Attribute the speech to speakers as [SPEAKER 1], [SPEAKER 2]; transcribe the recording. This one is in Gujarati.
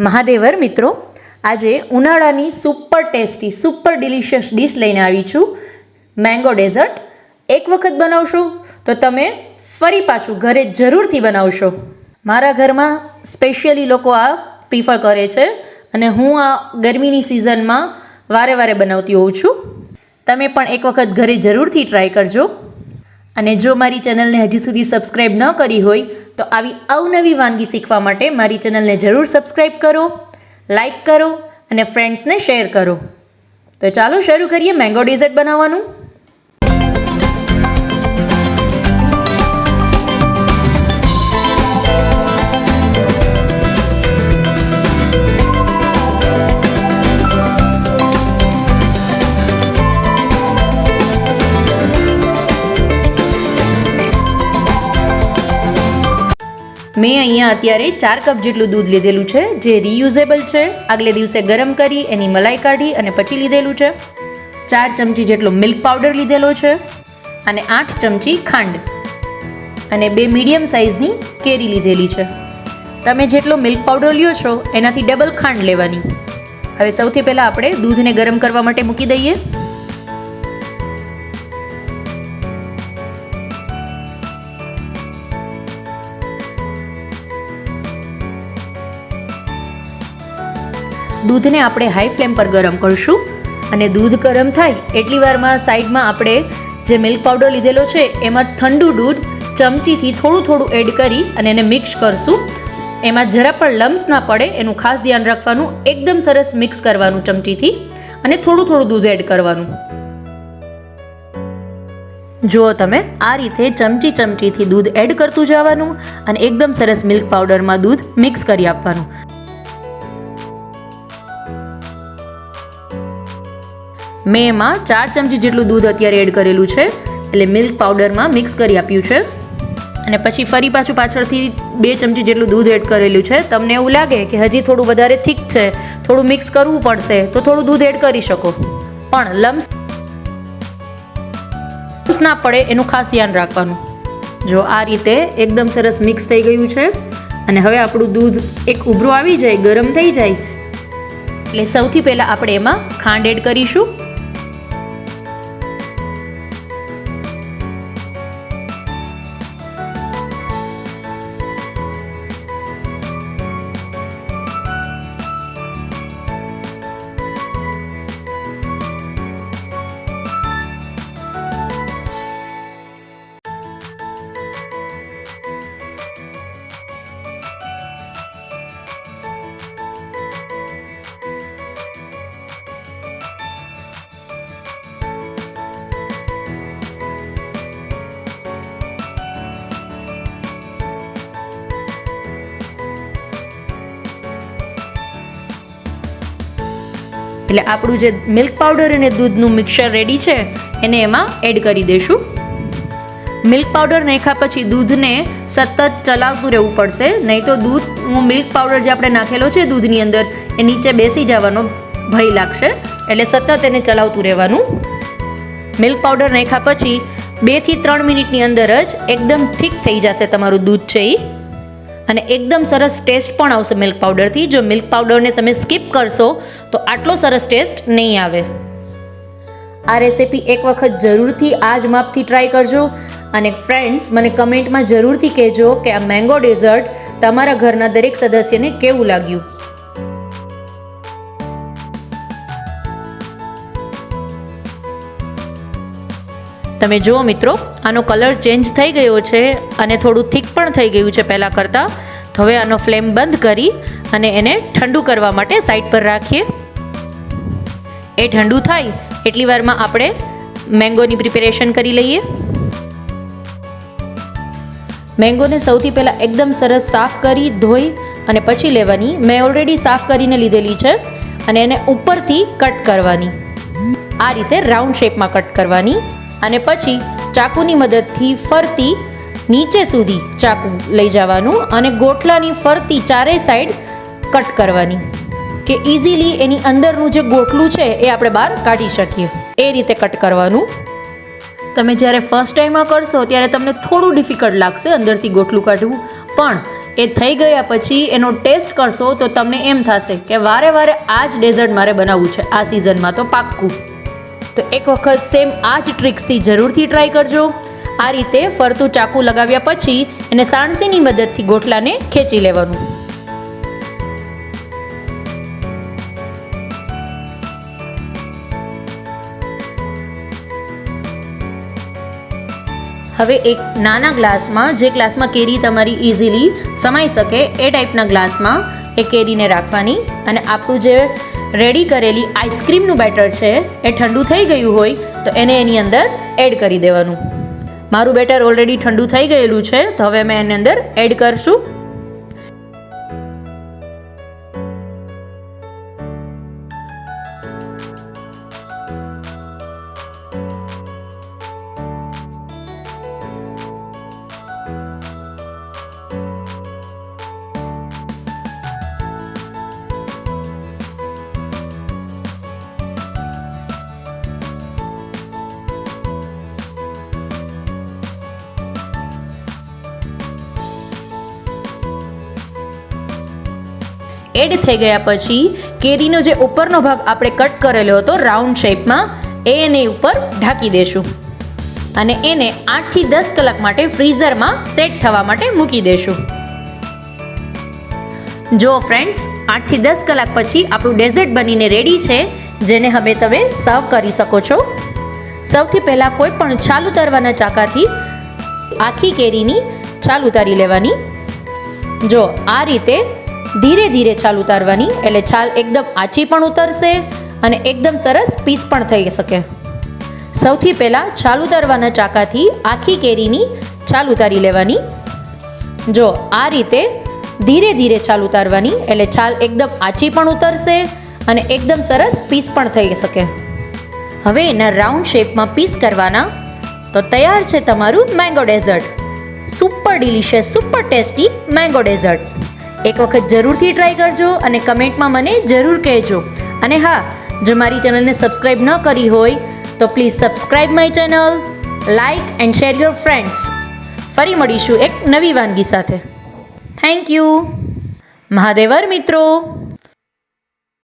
[SPEAKER 1] મહાદેવર, મિત્રો, આજે ઉનાળાની super tasty, super delicious dish લઈને આવી છું. Mango dessert. એક વખત બનાવશો તો તમે ફરી પાછું ઘરે જરૂરથી બનાવશો. મારા ઘરમાં સ્પેશિયલી લોકો આ પ્રિફર કરે છે અને હું આ ગરમીની સિઝનમાં વારે વારે બનાવતી હોઉં છું. તમે પણ એક વખત ઘરે જરૂરથી ટ્રાય કરજો. અને જો મારી ચેનલને હજી સુધી સબસ્ક્રાઇબ ન કરી હોય, તો આવી અવનવી વાનગી શીખવા માટે મારી ચેનલને જરૂર સબસ્ક્રાઇબ કરો લાઈક કરો અને ફ્રેન્ડ્સને શેર કરો. તો ચાલો શરૂ કરીએ મેંગો ડેઝર્ટ બનાવવાનું. મેં અહીંયા અત્યારે ચાર કપ જેટલું દૂધ લીધેલું છે, જે રીયુઝેબલ છે. આગલે દિવસે ગરમ કરી એની મલાઈ કાઢી અને પછી લીધેલું છે. ચાર ચમચી જેટલો મિલ્ક પાવડર લીધેલો છે અને આઠ ચમચી ખાંડ. અને બે મીડિયમ સાઇઝની કેરી લીધેલી છે. તમે જેટલો મિલ્ક પાવડર લ્યો છો, એનાથી ડબલ ખાંડ લેવાની. હવે સૌથી પહેલાં આપણે દૂધને ગરમ કરવા માટે મૂકી દઈએ. દૂધને આપણે હાઈ ફ્લેમ પર ગરમ કરશું. અને દૂધ ગરમ થાય એટલી વારમાં સાઈડમાં આપણે જે મિલ્ક પાવડર લીધેલો છે, એમાં ઠંડુ દૂધ ચમચીથી થોડું થોડું એડ કરી અને એને મિક્સ કરશું. એમાં જરા પણ લમ્સ ના પડે, એનું ખાસ ધ્યાન રાખવાનું, એકદમ સરસ મિક્સ કરવાનું ચમચીથી અને થોડું થોડું દૂધ એડ કરવાનું. જુઓ તમે, આ રીતે ચમચી ચમચીથી દૂધ એડ કરતું જવાનું અને એકદમ સરસ મિલ્ક પાવડરમાં દૂધ મિક્સ કરી આપવાનું. મેં એમાં ચાર ચમચી જેટલું દૂધ અત્યારે એડ કરેલું છે. એટલે મિલ્ક પાવડરમાં મિક્સ કરી આપ્યું છે. અને પછી ફરી પાછું પાછળથી બે ચમચી જેટલું દૂધ એડ કરેલું છે. તમને એવું લાગે કે હજી થોડું વધારે થીક છે, થોડું મિક્સ કરવું પડશે, તો થોડું દૂધ એડ કરી શકો. પણ લમ્સ ના પડે એનું ખાસ ધ્યાન રાખવાનું. જો આ રીતે એકદમ સરસ મિક્સ થઈ ગયું છે. અને હવે આપણું દૂધ એક ઉભરું આવી જાય, ગરમ થઈ જાય. એટલે સૌથી પહેલાં આપણે એમાં ખાંડ એડ કરીશું. એટલે આપણું જે મિલ્ક પાવડર અને દૂધનું મિક્સર રેડી છે, એને એમાં એડ કરી દઈશું. મિલ્ક પાવડર નાખ્યા પછી દૂધને સતત ચલાવતું રહેવું પડશે. નહીં તો દૂધ મિલ્ક પાવડર જે આપણે નાખેલો છે દૂધની અંદર, એ નીચે બેસી જવાનો ભય લાગશે. એટલે સતત એને ચલાવતું રહેવાનું. મિલ્ક પાવડર નાખ્યા પછી બેથી ત્રણ મિનિટની અંદર જ એકદમ થીક થઈ જશે તમારું દૂધ છે એ અને એકદમ સરસ ટેસ્ટ પણ આવશે મિલ્ક પાવડરથી. જો મિલ્ક પાવડરને તમે સ્કીપ કરશો, તો આટલો સરસ ટેસ્ટ નહીં આવે. આ રેસિપી એક વખત જરૂરથી આ જ માપથી ટ્રાય કરજો અને ફ્રેન્ડ્સ, મને કમેન્ટમાં જરૂરથી કહેજો કે આ મેંગો ડેઝર્ટ તમારા ઘરના દરેક સદસ્યને કેવું લાગ્યું. તમે જુઓ મિત્રો, આનો કલર ચેન્જ થઈ ગયો છે અને થોડું થીક પણ થઈ ગયું છે પહેલાં કરતાં. તો હવે આનો ફ્લેમ બંધ કરી અને એને ઠંડુ કરવા માટે સાઈડ પર રાખીએ. એ ઠંડુ થાય એટલી વારમાં આપણે મેંગોની પ્રિપેરેશન કરી લઈએ. મેંગોને સૌથી પહેલાં એકદમ સરસ સાફ કરી, ધોઈ અને પછી લેવાની. મેં ઓલરેડી સાફ કરીને લીધેલી છે અને એને ઉપરથી કટ કરવાની. આ રીતે રાઉન્ડ શેપમાં કટ કરવાની. અને પછી ચાકુની મદદથી ફરતી નીચે સુધી ચાકુ લઈ જવાનું અને ગોટલાની ફરતી ચારેય સાઈડ કટ કરવાની. કે ઇઝીલી એની અંદરનું જે ગોટલું છે એ આપણે બહાર કાઢી શકીએ. એ રીતે કટ કરવાનું. તમે જ્યારે ફર્સ્ટ ટાઈમમાં કરશો ત્યારે તમને થોડું ડિફિકલ્ટ લાગશે અંદરથી ગોટલું કાઢવું. પણ એ થઈ ગયા પછી એનો ટેસ્ટ કરશો તો તમને એમ થશે કે વારે વારે આ જ ડેઝર્ટ મારે બનાવવું છે આ સિઝનમાં તો પાક્કું. તો એક વખત સેમ આ જ ટ્રિક્સથી જરૂરથી ટ્રાય કરજો. આ રીતે ફરતું ચાકુ લગાવ્યા પછી એને સાણસીની મદદથી ગોટલાને ખેંચી લેવાનું. હવે એક નાના ગ્લાસમાં, જે ગ્લાસમાં કેરી તમારી ઇઝીલી સમાઈ શકે, એ ટાઈપના ગ્લાસમાં એ કેરીને રાખવાની અને આપણું જે રેડી કરેલી આઈસ્ક્રીમનું બેટર છે, એ ઠંડુ થઈ ગયું હોય, તો એને એની અંદર એડ કરી દેવાનું. મારું બેટર ઓલરેડી ઠંડુ થઈ ગયેલું છે, તો હવે અમે એની અંદર એડ કરશું. એડ થઈ ગયા પછી કેરીનો જે ઉપરનો ભાગ આપણે કટ કરેલો હતો રાઉન્ડ શેપમાં એ એને ઉપર ઢાંકી દેશું. અને એને આઠથી દસ કલાક માટે ફ્રીઝરમાં સેટ થવા માટે મૂકી દેશું. જો ફ્રેન્ડ્સ આઠથી દસ કલાક પછી આપણું ડેઝર્ટ બનીને રેડી છે, જેને હવે તમે સર્વ કરી શકો છો. સૌથી પહેલાં કોઈ પણ છાલ ઉતારવાના ચાકાથી આખી કેરીની છાલ ઉતારી લેવાની. જો આ રીતે ધીરે ધીરે છાલ ઉતારવાની. એટલે છાલ એકદમ આછી પણ ઉતરશે અને એકદમ સરસ પીસ પણ થઈ શકે. સૌથી પહેલાં છાલ ઉતારવાના ચાકાથી આખી કેરીની છાલ ઉતારી લેવાની. જો આ રીતે ધીરે ધીરે છાલ ઉતારવાની, એટલે છાલ એકદમ આછી પણ ઉતરશે અને એકદમ સરસ પીસ પણ થઈ શકે. હવે એના રાઉન્ડ શેપમાં પીસ કરવાના. તો તૈયાર છે તમારું mango dessert. Super delicious, super tasty mango dessert. એક વખત જરૂરથી ટ્રાય કરજો અને કમેન્ટમાં મને જરૂર કહેજો. અને હા, જો મારી ચેનલને સબસ્ક્રાઈબ ન કરી હોય, તો please subscribe my channel like and share your friends ફરી મળીશું એક નવી વાનગી સાથે. થેન્ક યુ મહાદેવર મિત્રો.